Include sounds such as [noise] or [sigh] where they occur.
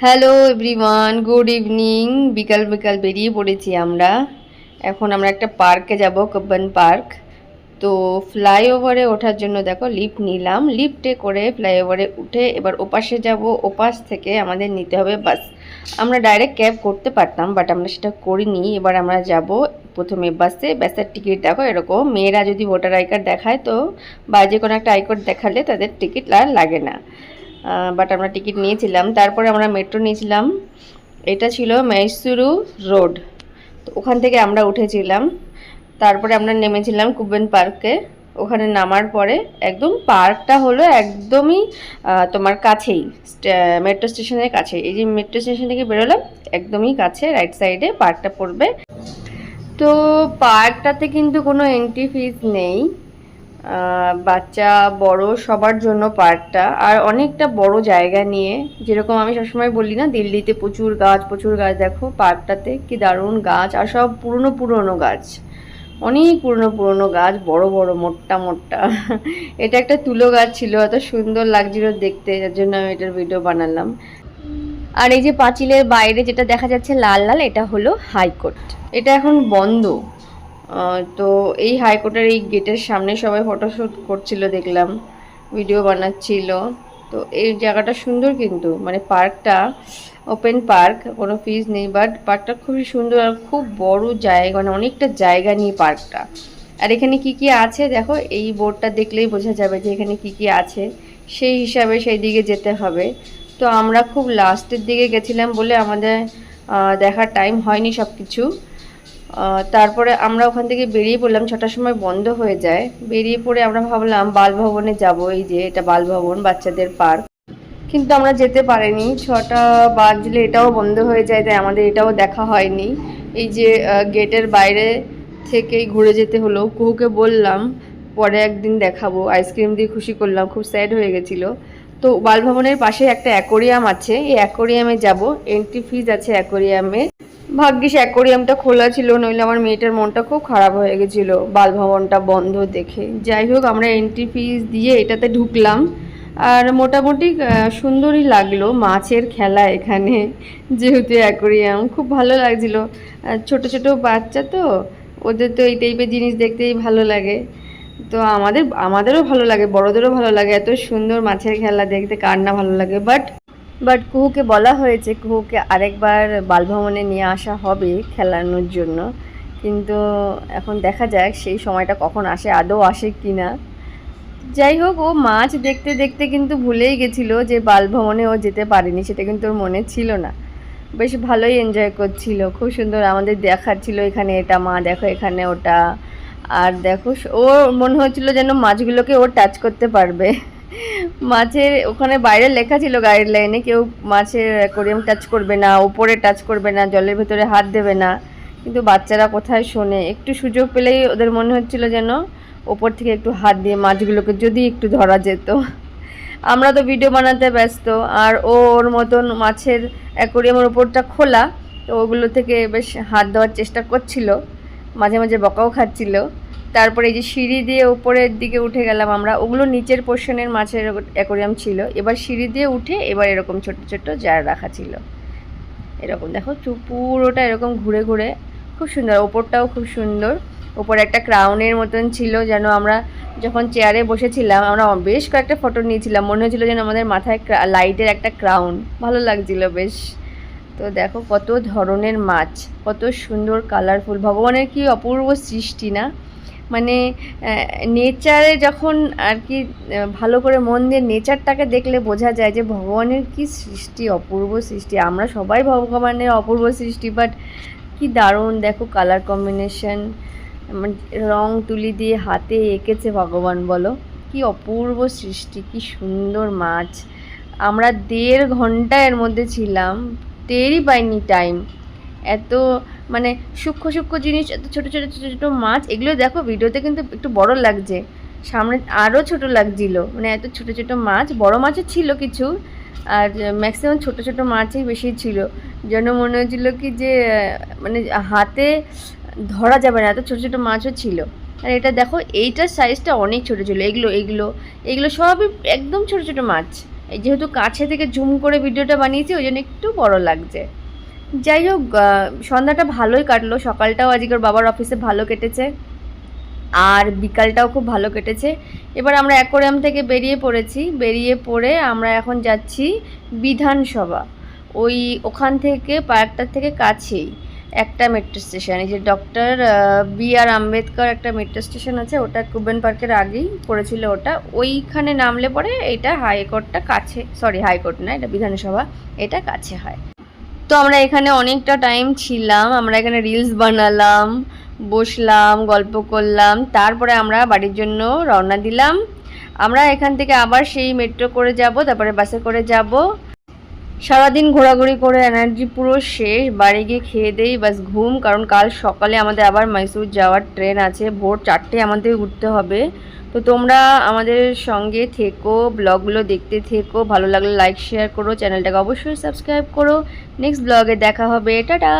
Hello everyone good evening বিকাল বিকাল বেরিয়ে পড়েছি আমরা। এখন আমরা একটা পার্কে যাব কব্বান পার্ক তো ফ্লাইওভারে ওঠার জন্য দেখো লিফট নিলাম। লিফটে করে ফ্লাইওভারে উঠে এবার ওপাশে যাব। ওপাশ থেকে আমাদের নিতে হবে বাস আমরা ডাইরেক্ট ক্যাব করতে পারতাম বাট আমরা সেটা করিনি। এবার আমরা যাব প্রথমে বাসে বাসের টিকিট দেখো, এরকম। মেয়েরা যদি ভোটার আই কার্ড দেখায় তো, বা যে কোনো একটা আই কার্ড দেখালে তাদের টিকিট আর লাগে না। বাট আমরা টিকিট নিয়েছিলাম। তারপরে আমরা মেট্রো নিয়েছিলাম। এটা ছিল মহীশূরু রোড তো ওখান থেকে আমরা উঠেছিলাম। তারপরে আমরা নেমেছিলাম কুবেন পার্কে ওখানে নামার পরে একদম পার্কটা হলো একদমই তোমার কাছেই। মেট্রো স্টেশনের কাছে এই যে মেট্রো স্টেশন থেকে বেরোলাম, একদমই কাছে রাইট সাইডে পার্কটা পড়বে। তো পার্কটাতে কিন্তু কোনো এন্ট্রি ফিস নেই। বাচ্চা, বড় সবার জন্য পার্কটা। আর অনেকটা বড় জায়গা নিয়ে, যেরকম আমি সবসময় বলি না, দিল্লিতে প্রচুর গাছ প্রচুর গাছ। দেখো, পার্কটাতে কি দারুণ গাছ, আর সব পুরনো পুরনো গাছ। অনেক পুরনো পুরনো গাছ, বড় বড়, মোটা মোটা। [laughs] এটা একটা তুলো গাছ ছিল, এত সুন্দর লাগছিল দেখতে, যার জন্য আমি এটার ভিডিও বানালাম। আর এই যে পাঁচিলের বাইরে যেটা দেখা যাচ্ছে লাল লাল, এটা হলো হাইকোর্ট। এটা এখন বন্ধ। তো এই হাইকোর্টের এই গেটের সামনে সবাই ফটোশ্যুট করছিল, দেখলাম। ভিডিও বানাচ্ছিল। তো এই জায়গাটা সুন্দর কিন্তু মানে পার্কটা ওপেন পার্ক কোনো ফিজ নেই বাট পার্কটা খুবই সুন্দর আর খুব বড় জায়গা মানে অনেকটা জায়গা নিয়ে পার্কটা। আর এখানে কি কি আছে দেখো? এই বোর্ডটা দেখলেই বোঝা যাবে যে এখানে কি কি আছে। সেই হিসাবে সেই দিকে যেতে হবে। তো আমরা খুব লাস্টের দিকে গেছিলাম বলে আমাদের দেখার টাইম হয়নি সব কিছু তারপরে আমরা ওখান থেকে বেরিয়ে পড়লাম, ছটার সময় বন্ধ হয়ে যায়। বেরিয়ে পড়ে আমরা ভাবলাম, বালভবনে যাব, এই যে এটা বালভবন, বাচ্চাদের পার্ক। কিন্তু আমরা যেতে পারিনি, ছটা বাজলে এটাও বন্ধ হয়ে যায়, তাই আমাদের এটাও দেখা হয়নি। এই যে গেটের বাইরে থেকেই ঘুরে যেতে হলো। কুহুকে বললাম, পরে একদিন দেখাবো। আইসক্রিম দিয়ে খুশি করলাম, খুব স্যাড হয়ে গেছিল। তো বালভবনের পাশে একটা অ্যাকোরিয়াম আছে, এই অ্যাকোরিয়ামে যাব। এন্ট্রি ফিজ আছে অ্যাকোরিয়ামে। ভাগ্যিস অ্যাকোরিয়ামটা খোলা ছিল, নইলে আমার মেয়েটার মনটা খুব খারাপ হয়ে গেছিল। বালভবনটা বন্ধ দেখে। যাই হোক, আমরা এন্ট্রি ফিজ দিয়ে এটাতে ঢুকলাম। আর মোটামুটি সুন্দরই লাগল মাছের খেলা এখানে, যেহেতু অ্যাকোরিয়াম। খুব ভালো লাগছিল। ছোট ছোট বাচ্চা তো, ওদের তো এই টাইপের জিনিস দেখতেই ভালো লাগে। তো আমাদের, আমাদেরও ভালো লাগে, বড়দেরও ভালো লাগে। এত সুন্দর মাছের খেলা দেখতে, কার না ভালো লাগে? বাট বাট কুহুকে বলা হয়েছে কুহুকে আরেকবার বালভবনে নিয়ে আসা হবে খেলানোর জন্য। কিন্তু এখন দেখা যাক সেই সময়টা কখন আসে, আদৌ আসে কি না যাই হোক, ও মাছ দেখতে দেখতে কিন্তু ভুলেই গেছিল যে বালভবনে ও যেতে পারেনি, সেটা কিন্তু ওর মনে ছিল না। বেশ ভালোই এনজয় করছিল, খুব সুন্দর আমাদের দেখাচ্ছিল এখানে এটা, মা দেখো এখানে ওটা। আর দেখো ওর মনে হচ্ছিল যেন মাছগুলোকে ও টাচ করতে পারবে। মাছের, ওখানে বাইরে লেখা ছিল গাইডলাইনে কেউ মাছের অ্যাকোরিয়াম টাচ করবে না ওপরে টাচ করবে না, জলের ভেতরে হাত দেবে না। কিন্তু বাচ্চারা কোথায় শোনে? একটু সুযোগ পেলেই ওদের মনে হচ্ছিল যেন ওপর থেকে একটু হাত দিয়ে মাছগুলোকে যদি একটু ধরা যেত। আমরা তো ভিডিও বানাতে ব্যস্ত, আর ও ওর মতন মাছের অ্যাকোরিয়ামের ওপরটা খোলা, তো ওগুলো থেকে বেশ হাত দেওয়ার চেষ্টা করছিল। মাঝে মাঝে বকাও খাচ্ছিল। তারপরে এই যে সিঁড়ি দিয়ে উপরের দিকে উঠে গেলাম আমরা, ওগুলো নিচের পোর্শনের মাছের অ্যাকোরিয়াম ছিল। এবার সিঁড়ি দিয়ে উঠে এবার এরকম ছোট ছোট জার রাখা ছিল। এরকম দেখো চু- পুরোটা এরকম ঘুরে ঘুরে, খুব সুন্দর। ওপরটাও খুব সুন্দর। ওপরে একটা ক্রাউনের মতন ছিল যেন আমরা যখন চেয়ারে বসেছিলাম, আমরা বেশ কয়েকটা ফটো নিয়েছিলাম। মনে হচ্ছিল যেন আমাদের মাথায় লাইটের একটা ক্রাউন ভালো লাগছিল বেশ। তো দেখো কত ধরনের মাছ, কত সুন্দর কালারফুল ভগবানের কি অপূর্ব সৃষ্টি না? মানে নেচারে যখন আর কি ভালো করে মন দিয়ে নেচারটাকে দেখলে বোঝা যায় যে ভগবানের কি সৃষ্টি, অপূর্ব সৃষ্টি। আমরা সবাই ভগবানের অপূর্ব সৃষ্টি বাট কি দারুণ। দেখো কালার কম্বিনেশন রং তুলি দিয়ে হাতে এঁকেছে ভগবান, বলো। কি অপূর্ব সৃষ্টি, কি সুন্দর মাছ। আমরা দেড় ঘণ্টা এর মধ্যে ছিলাম, টেরই পাইনি টাইম এত মানে সূক্ষ্ম সূক্ষ্ম জিনিস, এত ছোটো ছোটো ছোটো ছোটো মাছ, এগুলো দেখো ভিডিওতে কিন্তু একটু বড় লাগছে। সামনে আরও ছোট লাগছিল। মানে এত ছোটো ছোটো মাছ, বড় মাছও ছিল কিছু, আর ম্যাক্সিমাম ছোটো ছোটো মাছই বেশি ছিল। যেন মনে হচ্ছিল কি যে মানে হাতে ধরা যাবে না, এত ছোটো ছোটো মাছও ছিল। আর এটা দেখো, এইটার সাইজটা অনেক ছোটো ছিল। এগুলো এগুলো এগুলো সবই একদম ছোটো ছোটো মাছ। যেহেতু কাছে থেকে জুম করে ভিডিওটা বানিয়েছি, ওই জন্য একটু বড় লাগছে। যাই হোক সন্ধ্যাটা ভালোই কাটলো। সকালটাও আজকের বাবার অফিসে ভালো কেটেছে। আর বিকালটাও খুব ভালো কেটেছে। এবার আমরা অ্যাকোরিয়াম থেকে বেরিয়ে পড়েছি। বেরিয়ে পড়ে আমরা এখন যাচ্ছি বিধানসভা। ওই ওখান থেকে পার্কটার থেকে কাছেই একটা মেট্রো স্টেশন এই যে ডক্টর বি আর আম্বেদকর একটা মেট্রো স্টেশন আছে, ওটা কুবেন পার্কের আগেই পড়েছিল ওটা। ওইখানে নামলে পরে এটা হাইকোর্টটা কাছে সরি হাইকোর্ট না, এটা বিধানসভা, এটা কাছে হয়। তো আমরা এখানে অনেকটা টাইম ছিলাম। আমরা এখানে রিলস বানালাম, বসলাম, গল্প করলাম। তারপরে আমরা বাড়ির জন্য রওনা দিলাম। আমরা এখান থেকে আবার সেই মেট্রো করে যাব, তারপরে বাসে করে যাব। সারাদিন ঘোরাঘুরি করে এনার্জি পুরো শেষ। বাড়ি গিয়ে খেয়ে দেই বাস ঘুম। কারণ কাল সকালে আমাদের আবার মাইসুর যাওয়ার ট্রেন আছে। ভোর চারটে আমাদের উঠতে হবে। তো তোমরা আমাদের সঙ্গে থেকো, ব্লগগুলো দেখতে থেকো, ভালো লাগলে লাইক শেয়ার করো, চ্যানেলটাকে অবশ্যই সাবস্ক্রাইব করো। নেক্সট ব্লগে দেখা হবে। টাটা!